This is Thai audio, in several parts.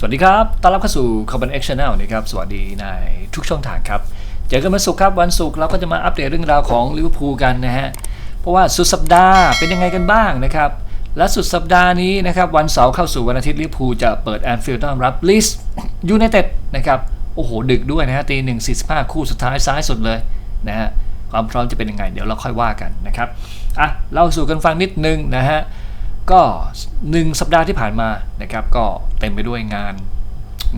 สวัสดีครับ ต้อนรับเข้าสู่ Carbon X Channel นะครับ สวัสดีในทุกช่องทางครับ เจอกันวันศุกร์ครับ วันศุกร์เราก็จะมาอัปเดตเรื่องราวของลิเวอร์พูลกันนะฮะ เพราะว่าสุดสัปดาห์เป็นยังไงกันบ้างนะครับ และสุดสัปดาห์นี้นะครับ วันเสาร์เข้าสู่วันอาทิตย์ลิเวอร์พูลจะเปิดแอนฟิลด์ต้อนรับลิสยูไนเต็ดนะครับ โอ้โห ดึกด้วยนะฮะตีหนึ่งสี่สิบห้าคู่สุดท้ายซ้ายสุดเลยนะฮะ ความพร้อมจะเป็นยังไง เดี๋ยวเราค่อยว่ากันนะครับ อะ เล่าสู่กันฟังนิดนึงนะฮะ ก็หนึ่งสัปดาห์ที่ผ่านมานะครับ ก็เต็มไปด้วยงาน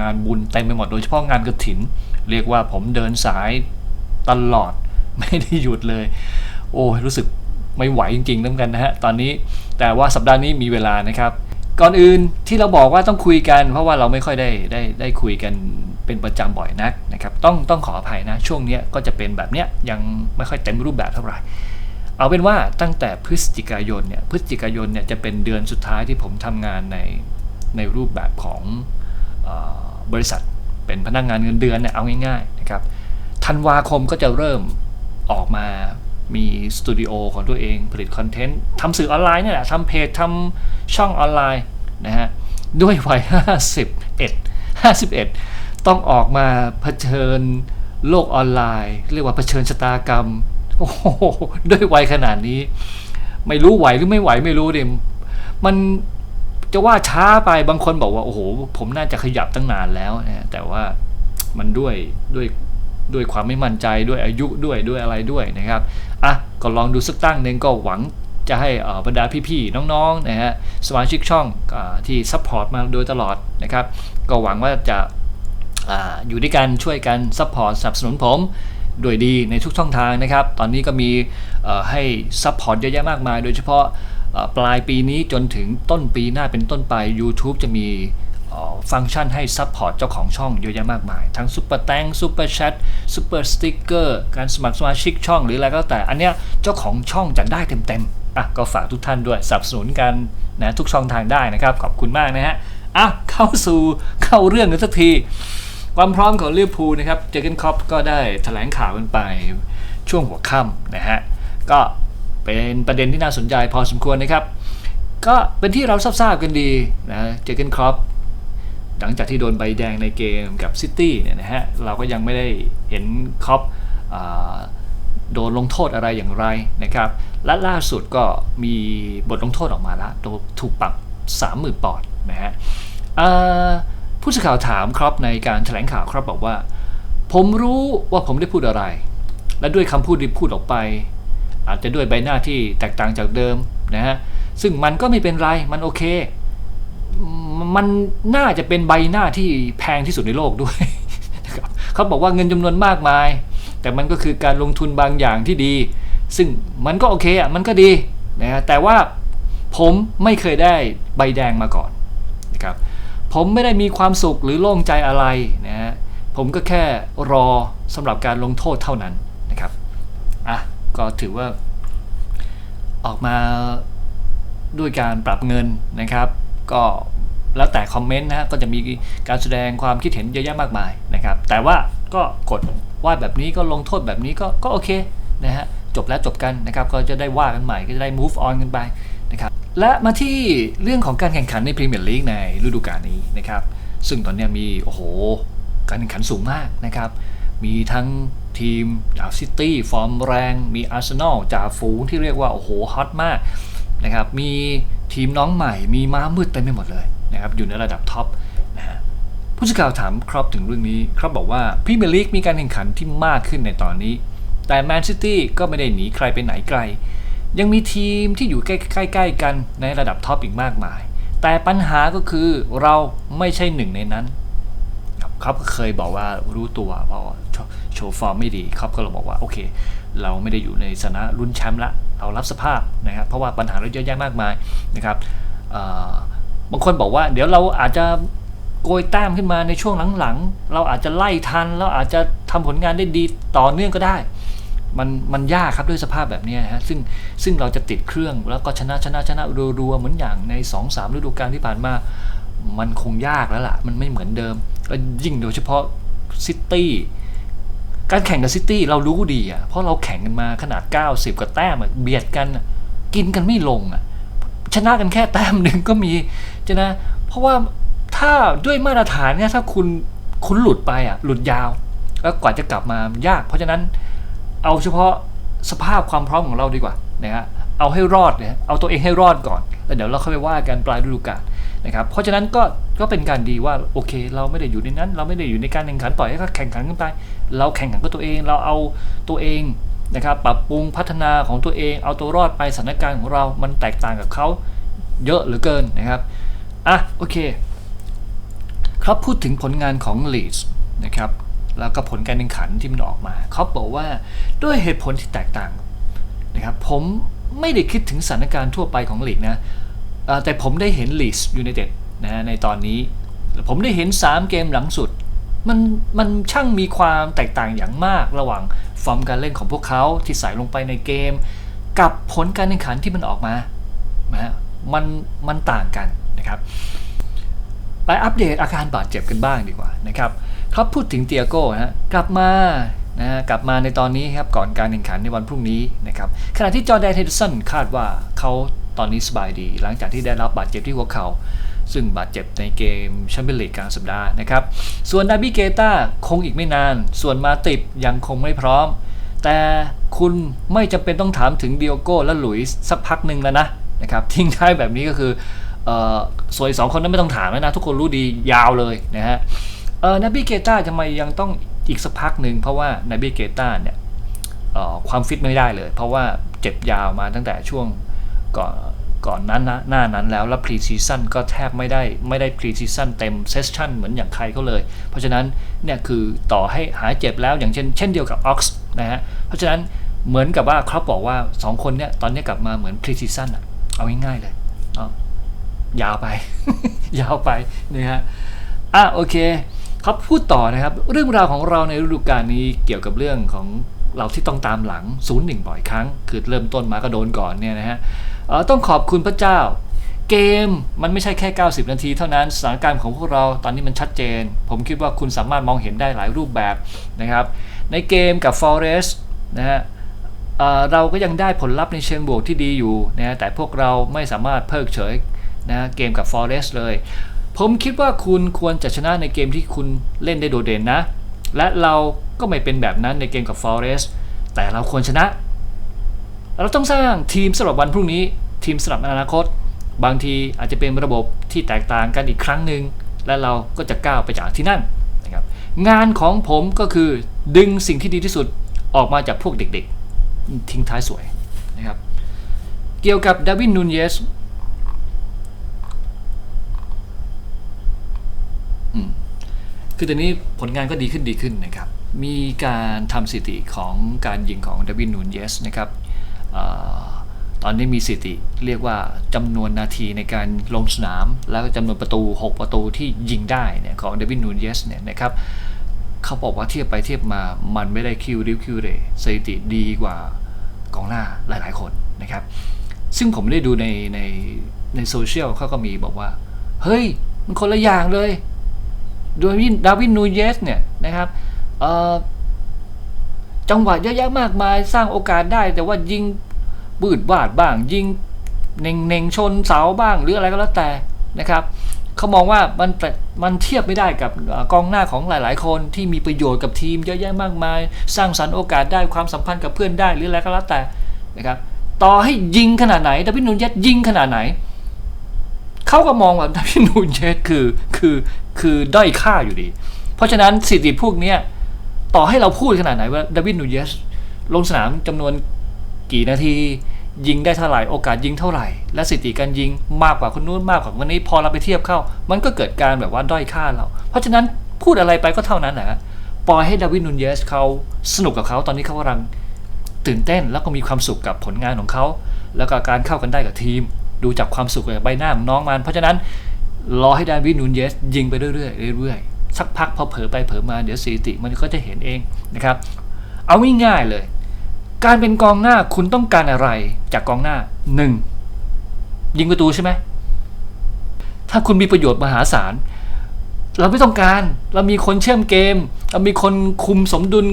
งานบุญเต็มไปหมดโดยเฉพาะงานกระถิน เรียกว่าผมเดินสายตลอดไม่ได้หยุดเลย โอ้รู้สึกไม่ไหวจริงๆน้ำกันนะฮะตอนนี้แต่ว่าสัปดาห์นี้มีเวลานะครับ ก่อนอื่นที่เราบอกว่าต้องคุยกัน เพราะว่าเราไม่ค่อยได้ได้ได้คุยกันเป็นประจำบ่อยนักนะครับ ต้องต้องขออภัยนะ ช่วงนี้ก็จะเป็นแบบเนี้ยยังไม่ค่อยเต็มรูปแบบเท่าไหร่ เอาเป็นว่าตั้งแต่พฤศจิกายนเนี่ยพฤศจิกายนเนี่ยจะเป็นเดือนสุดท้ายที่ผมทำงานในในรูปแบบของออบริษัทเป็นพนักงานเงินเดือนเนี่ยเอาง่ายๆนะครับธันวาคมก็จะเริ่มออกมามีสตูดิโอของตัวเองผลิตคอนเทนต์ทำสื่อออนไลน์เนี่ยแหละทำเพจทำช่องออนไลน์นะฮะด้วยวัย 51 51 ต้องออกมาเผชิญโลกออนไลน์ เรียกว่าเผชิญชะตากรรม โอ้โหด้วยวัยขนาดนี้ ไม่รู้ไหวหรือไม่ไหวไม่รู้เดมมันจะว่าช้าไปบางคนบอกว่าโอ้โห ผมน่าจะขยับตั้งนานแล้วนะแต่ว่ามันด้วยด้วยด้วยความไม่มั่นใจด้วยอายุด้วยด้วยอะไรด้วยนะครับอะก็ลองดูสักตั้งหนึ่งก็หวังจะให้บรรดาพี่ๆน้องๆนะฮะสมาชิกช่องอที่ซัพพอร์ตมาโดยตลอดนะครับ ก็หวังว่าจะออยู่ด้วยกันช่วยกันซัพพอร์ตสนับสนุนผม ด้วยดีในทุกช่องทางนะครับ ตอนนี้ก็มีให้ซัพพอร์ตเยอะแยะมากมาย โดยเฉพาะปลายปีนี้จนถึงต้นปีหน้าเป็นต้นไป YouTube จะมีฟังก์ชันให้ซัพพอร์ตเจ้าของช่องเยอะแยะมากมาย ทั้งซุปเปอร์แตงซุปเปอร์แชทซุปเปอร์สติ๊กเกอร์การสมัครสมาชิกช่องหรืออะไรก็แล้วแต่ อันเนี้ยเจ้าของช่องจะได้เต็มๆอะก็ฝากทุกท่านด้วยสนับสนุนกันนะทุกช่องทางได้นะครับ ขอบคุณมากนะฮะอะเข้าสู่เข้าเรื่องกันสักที ความพร้อมของลิเวอร์พูลนะครับเจอเกนคอปก็ได้แถลงข่าวกันไปช่วงหัวค่ำนะฮะก็เป็นประเด็นที่น่าสนใจพอสมควรนะครับ ก็เป็นที่เราทราบกันดีนะเจอเกนคอปหลังจากที่โดนใบแดงในเกมกับซิตี้เนี่ยนะฮะเราก็ยังไม่ได้เห็นคอปโดนลงโทษอะไรอย่างไรนะครับและล่าสุดก็มีบทลงโทษออกมาแล้วโดนถูกปรับ 30,000ปอนด์นะฮะ ผู้สื่อข่าวถามครับในการแถลงข่าวครับบอกว่า ผมรู้ว่าผมได้พูดอะไร และด้วยคำพูดที่พูดออกไป อาจจะด้วยใบหน้าที่แตกต่างจากเดิมนะฮะซึ่งมันก็ไม่เป็นไรมันโอเค มันน่าจะเป็นใบหน้าที่แพงที่สุดในโลกด้วยนะครับเขาบอกว่าเงินจำนวนมากมาย แต่มันก็คือการลงทุนบางอย่างที่ดี ซึ่งมันก็โอเคอะมันก็ดีนะฮะแต่ว่าผมไม่เคยได้ใบแดงมาก่อนนะครับ ผมไม่ได้มีความสุขหรือโล่งใจอะไรนะฮะผมก็แค่รอสำหรับการลงโทษเท่านั้นนะครับอะก็ถือว่า ออกมาด้วยการปรับเงินนะครับ ก็แล้วแต่คอมเมนต์นะฮะก็จะมีการแสดงความคิดเห็นเยอะแยะมากมายนะครับ แต่ว่าก็กดว่าแบบนี้ก็ลงโทษแบบนี้ก็ก็โอเคนะฮะจบแล้วจบกันนะครับ ก็จะได้ว่ากันใหม่ก็จะได้ move on กันไป นะครับและมาที่เรื่องของการแข่งขันในพรีเมียร์ลีกในฤดูกาลนี้นะครับซึ่งตอนนี้มีโอ้โหการแข่งขันสูงมากนะครับมีทั้งทีมจากซิตี้ฟอร์มแรง มีอาร์เซนอลจ่าฝูงที่เรียกว่าโอ้โหฮอตมากนะครับมีทีมน้องใหม่ มีม้ามืดเต็มไปหมดเลยนะครับอยู่ในระดับท็อปนะฮะผู้สื่อข่าวถามครอปถึงเรื่องนี้ครับบอกว่าพรีเมียร์ลีกมีการแข่งขันที่มากขึ้นในตอนนี้ แต่แมนซิตี้ก็ไม่ได้หนีใครไปไหนไกล ยังมีทีมที่อยู่ใกล้ๆกันในระดับท็อปอีกมากมาย แต่ปัญหาก็คือเราไม่ใช่หนึ่งในนั้นครับเขาเคยบอกว่ารู้ตัวเพราะว่าโชว์โชว์ฟอร์มไม่ดีครับก็เลยบอกว่าโอเค เราไม่ได้อยู่ในสถานะรุ่นแชมป์ละเรารับสภาพนะครับเพราะว่าปัญหาเราเยอะแยะมากมายนะครับบางคนบอกว่า เดี๋ยวเราอาจจะโกยแต้มขึ้นมาในช่วงหลังๆ เราอาจจะไล่ทัน เราอาจจะทำผลงานได้ดีต่อเนื่องก็ได้ มันมันยากครับด้วยสภาพแบบนี้ฮะซึ่งซึ่งเราจะติดเครื่องแล้วก็ชนะชนะชนะรัวๆเหมือนอย่างใน 2 3ฤดูกาลที่ผ่านมา มันคงยากแล้วล่ะ มันไม่เหมือนเดิมแล้วยิ่งโดยเฉพาะซิตี้การแข่งกับซิตี้เรารู้ดีอะเพราะเราแข่งกันมาขนาด 90 กับแต้มเบียดกันกินกันไม่ลงอะชนะกันแค่แต้มหนึ่งก็มีจะนะเพราะว่าถ้าด้วยมาตรฐานเนี่ยถ้าคุณคุณหลุดไปอะหลุดยาว แล้วกว่าจะกลับมายาก เพราะฉะนั้น เอาเฉพาะสภาพความพร้อมของเราดีกว่านะฮะเอาให้รอดเนี่ยเอาตัวเองให้รอดก่อน แล้วเดี๋ยวเราเข้าไปว่ากันปลายฤดูกาลนะครับเพราะฉะนั้นก็ก็เป็นการดีว่าโอเค เราไม่ได้อยู่ในนั้น เราไม่ได้อยู่ในการแข่งขันปล่อยให้เขาแข่งขันกันไป เราแข่งขันกับตัวเองเราเอาตัวเองนะครับปรับปรุงพัฒนาของตัวเอง เอาตัวรอดไปสถานการณ์ของเรา มันแตกต่างกับเขาเยอะเหลือเกินนะครับอะโอเค ครับพูดถึงผลงานของลีดส์นะครับ แล้วก็ผลการแข่งขันที่มันออกมาเขาบอกว่าด้วยเหตุผลที่แตกต่างนะครับผมไม่ได้คิดถึงสถานการณ์ทั่วไปของลีกนะแต่ผมได้เห็นลีสยูไนเต็ดนะฮะในตอนนี้ ผมได้เห็น 3 เกมหลังสุด มันมันช่างมีความแตกต่างอย่างมากระหว่างฟอร์มการเล่นของพวกเขาที่ใส่ลงไปในเกม กับผลการแข่งขันที่มันออกมานะฮะมันมันต่างกันนะครับไปอัปเดตอาการบาดเจ็บกันบ้างดีกว่านะครับ ครับพูดถึงเตียโก้นะฮะกลับมานะฮะกลับมาในตอนนี้ครับก่อนการแข่งขันในวันพรุ่งนี้นะครับขณะที่จอแดนเฮนเดสันคาดว่าเขาตอนนี้สบายดี หลังจากที่ได้รับบาดเจ็บที่หัวเข่าซึ่งบาดเจ็บในเกมแชมเปี้ยนลีกกลางสัปดาห์นะครับ ส่วนนาบิเกต้าคงอีกไม่นาน ส่วนมาติบยังคงไม่พร้อม แต่คุณไม่จำเป็นต้องถามถึงเดียโก้และหลุยส์สักพักหนึ่งแล้วนะนะครับทิ้งท้ายแบบนี้ก็คือเออส่วนสองคนนั้นไม่ต้องถามแล้วนะ ทุกคนรู้ดียาวเลยนะฮะ เออนาบิเกต้าทำไมยังต้องอีกสักพักหนึ่งเพราะว่านาบิเกต้าเนี่ยความฟิตไม่ได้เลย เพราะว่าเจ็บยาวมาตั้งแต่ช่วงก่อนก่อนนั้นนะหน้านั้นแล้ว แล้วพรีซีซั่นก็แทบไม่ได้ไม่ได้พรีซีซั่นเต็มเซสชั่นเหมือนอย่างใครเขาเลย เพราะฉะนั้นเนี่ยคือต่อให้หายเจ็บแล้วอย่างเช่น เช่นเดียวกับออกซ์นะฮะเพราะฉะนั้นเหมือนกับว่าครับบอกว่า 2 คนเนี่ยตอนนี้กลับมาเหมือนพรีซีซั่นอะเอาง่ายๆเลยเอายาวไป ยาวไปนะฮะอะโอเค ครับพูดต่อนะครับ เรื่องราวของเราในฤดูกาลนี้เกี่ยวกับเรื่องของเราที่ต้องตามหลัง0ูนย์หนึ่งบ่อยครั้ง คือเริ่มต้นมาก็โดนก่อนเนี่ยนะฮะต้องขอบคุณพระเจ้า เกมมันไม่ใช่แค่ 90 นาที เท่านั้นสถานการณ์ของพวกเราตอนนี้มันชัดเจน ผมคิดว่าคุณสามารถมองเห็นได้หลายรูปแบบนะครับ ในเกมกับ Forest นะฮะเอ่อเราก็ยังได้ผลลัพธ์ในเชิงบวกที่ดีอยู่นะแต่พวกเราไม่สามารถเพิกเฉยนะเกมกับ Forest เลย ผมคิดว่าคุณควรจะชนะในเกมที่คุณเล่นได้โดดเด่นนะ และเราก็ไม่เป็นแบบนั้นในเกมกับ Forest แต่เราควรชนะ เราต้องสร้างทีมสำหรับวันพรุ่งนี้ ทีมสำหรับอนาคต บางทีอาจจะเป็นระบบที่แตกต่างกันอีกครั้งหนึ่งและเราก็จะก้าวไปจากที่นั่นนะครับงานของผมก็คือดึงสิ่งที่ดีที่สุดออกมาจากพวกเด็กๆ ทิ้งท้ายสวยนะครับเกี่ยวกับดาวินนูนเยสอืม คือตอนนี้ผลงานก็ดีขึ้นดีขึ้นนะครับ มีการทำสถิติของการยิงของดวินนูนเยสนะครับอตอนนี้มีสถิติเรียกว่าจำนวนนาทีในการลงสนาม แล้วก็จำนวนประตู 6 ประตูที่ยิงได้เนี่ยของเดวินนูนเยสเนี่ยนะครับเขาบอกว่าเทียบไปเทียบมามันไม่ได้คิวริวคิวเรสถิติดีกว่ากองหน้าหลาย ๆ คนนะครับ ซึ่งผมได้ดูในในในโซเชียลเขาก็มีบอกว่า เฮ้ย มันคนละอย่างเลย ดยวินดาวินนูเยสเนี่ยนะครับจังหวะเยอะแยะมากมายสร้างโอกาสได้ แต่ว่ายิงบืดบาดบ้าง ยิงเน่งเน่งชนเสาบ้างหรืออะไรก็แล้วแต่นะครับเขามองว่ามันมันเทียบไม่ได้กับกองหน้าของหลาย ๆ คนที่มีประโยชน์กับทีมเยอะแยะมากมาย สร้างสรรค์โอกาสได้ความสัมพันธ์กับเพื่อนได้หรืออะไรก็แล้วแต่นะครับต่อให้ยิงขนาดไหนดาวิดนูเยสยิงขนาดไหนเขาก็มองว่าดาวิดนูเยสคือคือ คือด้อยค่าอยู่ดี เพราะฉะนั้นสถิติพวกนี้ต่อให้เราพูดขนาดไหนว่าดาวิดนูเยสลงสนามจำนวนกี่นาที ยิงได้เท่าไหร่ โอกาสยิงเท่าไหร่ และสถิติการยิงมากกว่าคนนู้นมากกว่าคนนี้พอเราไปเทียบเข้า มันก็เกิดการแบบว่าด้อยค่าเรา เพราะฉะนั้นพูดอะไรไปก็เท่านั้นแหละปล่อยให้ดาวิดนูเยสเขาสนุกกับเขาตอนนี้เขากำลังตื่นเต้นแล้วก็มีความสุขกับผลงานของเขา แล้วก็การเข้ากันได้กับทีม ดูจากความสุขจากใบหน้าของน้องมัน เพราะฉะนั้น รอให้ดาวิดนูนเยสยิงไปเรื่อยๆเรื่อยๆสักพักพอเผลอไปเผลอมาเดี๋ยวสถิติมันก็จะเห็นเองนะครับ เอาง่ายๆเลย การเป็นกองหน้าคุณต้องการอะไรจากกองหน้าหนึ่งยิงประตูใช่ไหมถ้าคุณมีประโยชน์มหาศาลเราไม่ต้องการ เรามีคนเชื่อมเกม เรามีคนคุมสมดุล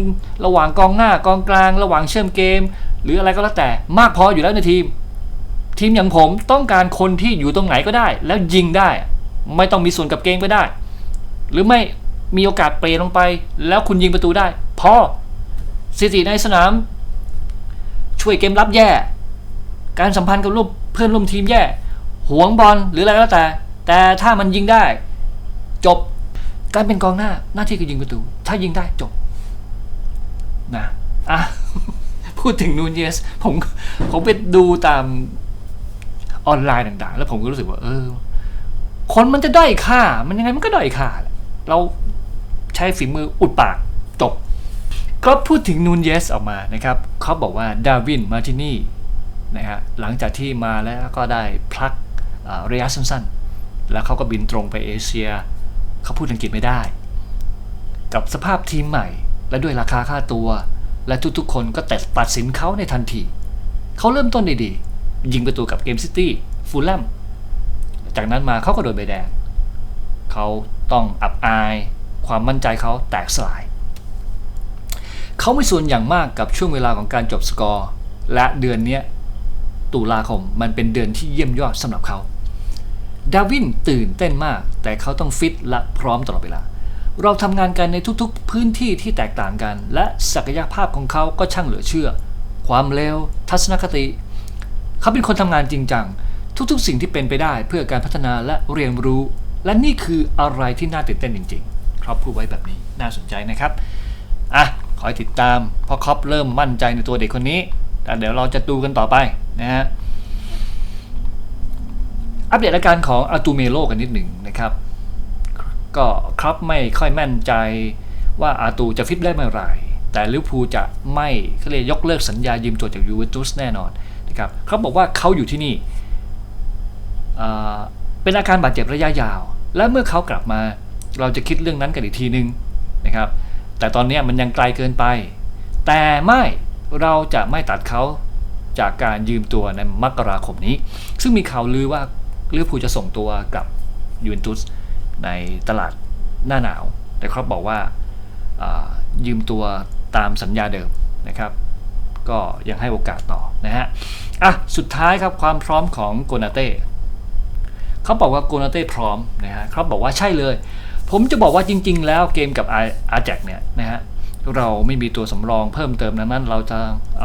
ระหว่างกองหน้ากองกลาง ระหว่างเชื่อมเกม หรืออะไรก็แล้วแต่มากพออยู่แล้วในทีม ทีมอย่างผมต้องการคนที่อยู่ตรงไหนก็ได้ แล้วยิงได้ ไม่ต้องมีส่วนกับเกมก็ได้ หรือไม่มีโอกาสเปลงไป แล้วคุณยิงประตูได้ พอสถิติในสนาม ช่วยเกมรับแย่ การสัมพันธ์กับร่วมเพื่อนร่วมทีมแย่หวงบอลหรืออะไรก็แล้วแต่ แต่ถ้ามันยิงได้ จบการเป็นกองหน้าหน้าที่คือยิงประตู ถ้ายิงได้จบนะอะพูดถึงนูนเยสผมผมไปดูตามออนไลน์ต่างๆ แล้วผมก็รู้สึกว่าเออ คนมันจะด้อยค่า มันยังไงมันก็ด้อยค่าแหละเราใช้ฝีมืออุดปากจบก็พูดถึงนูนเยสออกมานะครับเขาบอกว่าดาวินมาร์ตินีนะฮะหลังจากที่มาแล้วก็ได้พลักระยะสั้นๆ แล้วเขาก็บินตรงไปเอเชีย เขาพูดอังกฤษไม่ได้ กับสภาพทีมใหม่ และด้วยราคาค่าตัว และทุกๆคนก็ตัดตัดสินเขาในทันที เขาเริ่มต้นด้ดียิงประตูกับเกมซิตี้ฟูลแลม จากนั้นมาเขาก็โดนใบแดง เขาต้องอับอาย ความมั่นใจเขาแตกสลาย เขาไม่ส่วนอย่างมากกับช่วงเวลาของการจบสกอร์ และเดือนนี้ตุลาคมมันเป็นเดือนที่เยี่ยมยอดสำหรับเขาดาวินตื่นเต้นมาก แต่เขาต้องฟิตและพร้อมตลอดเวลา เราทำงานกันในทุกๆ พื้นที่ที่แตกต่างกัน และศักยภาพของเขาก็ช่างเหลือเชื่อ ความเร็ว ทัศนคติ เขาเป็นคนทำงานจริงจัง ทุกๆ สิ่งที่เป็นไปได้เพื่อการพัฒนาและเรียนรู้ และนี่คืออะไรที่น่าตื่นเต้นจริงๆ ครับพูดไว้แบบนี้น่าสนใจนะครับอะขอให้ติดตามเพราะครอปเริ่มมั่นใจในตัวเด็กคนนี้แต่เดี๋ยวเราจะดูกันต่อไปนะฮะอัปเดตอาการของอาตูเมโลกันนิดหนึ่งนะครับ ก็ครับไม่ค่อยแม่นใจว่าอาตูจะฟิตได้เมื่อไหร่ แต่ลิวพูจะไม่เขาเรียกยกเลิกสัญญายืมตัวจากยูเวนตุสแน่นอนนะครับเขาบอกว่าเขาอยู่ที่นี่ เป็นอาการบาดเจ็บระยะยาว และเมื่อเขากลับมา เราจะคิดเรื่องนั้นกันอีกทีนึงนะครับ แต่ตอนนี้มันยังไกลเกินไป แต่ไม่เราจะไม่ตัดเขาจากการยืมตัวในมกราคมนี้ ซึ่งมีข่าวลือว่าลิเวอร์พูลจะส่งตัวกับยูเวนตุสในตลาดหน้าหนาว แต่ครับบอกว่าอ่ายืมตัวตามสัญญาเดิมนะครับ ก็ยังให้โอกาสต่อนะฮะ อะ สุดท้ายครับความพร้อมของโกนาเต้ เขาบอกว่าโกนาเต้พร้อมนะฮะเขาบอกว่าใช่เลย ผมจะบอกว่าจริง ๆ แล้วเกมกับอาแจกเนี่ยนะฮะเราไม่มีตัวสำรองเพิ่มเติมดังนั้นเราจะ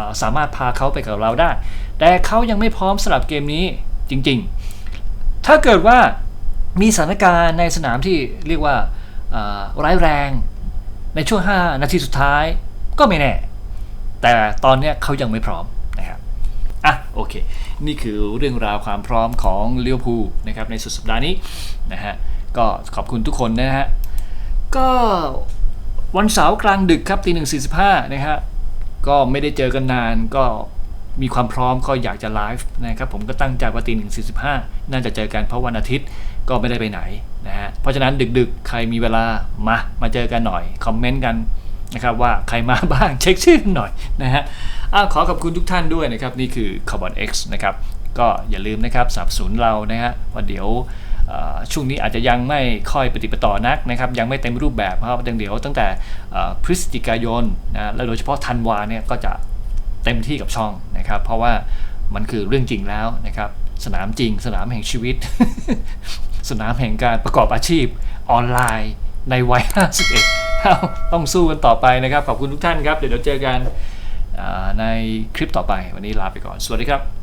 าสามารถพาเขาไปกับเราได้ แต่เขายังไม่พร้อมสำหรับเกมนี้จริง ๆ ถ้าเกิดว่ามีสถานการณ์ในสนามที่เรียกว่าาร้ายแรง ในช่วง 5 นาทีสุดท้ายก็ไม่แน่ แต่ตอนนี้เขายังไม่พร้อมนะครับอะโอเค นี่คือเรื่องราวความพร้อมของเลี้ยวภูนะครับในสุดสัปดาห์นี้นะฮะก็ขอบคุณทุกคนนะฮะก็วันเสาร์กลางดึกครับตีหนึ่งสี่สิบห้านะฮะก็ไม่ได้เจอกันนานก็มีความพร้อมก็อยากจะไลฟ์นะครับผมก็ตั้งใจว่าตีหนึ่งสี่สิบห้าน่าจะเจอกันเพราะวันอาทิตย์ก็ไม่ได้ไปไหนนะฮะเพราะฉะนั้นดึกๆ ใครมีเวลามามาเจอกันหน่อย คอมเมนต์กันนะครับว่าใครมาบ้างเช็คชื่อหน่อยนะฮะ อะขอขอบคุณทุกท่านด้วยนะครับ นี่คือ Carbon X นะครับ ก็อย่าลืมนะครับสับสนเรานะฮะเพราะเดี๋ยวช่วงนี้อาจจะยังไม่ค่อยปฏิปต่อนักนะครับ ยังไม่เต็มรูปแบบเพราะว่าเดี๋ยวตั้งแต่พฤศจิกายนนะและโดยเฉพาะธันวาเนี่ยก็จะเต็มที่กับช่องนะครับ เพราะว่ามันคือเรื่องจริงแล้วนะครับ สนามจริง สนามแห่งชีวิต สนามแห่งการประกอบอาชีพออนไลน์ในวัย 51 ต้องสู้กันต่อไปนะครับ ขอบคุณทุกท่านครับ เดี๋ยวเจอกัน ในคลิปต่อไปวันนี้ลาไปก่อน สวัสดีครับ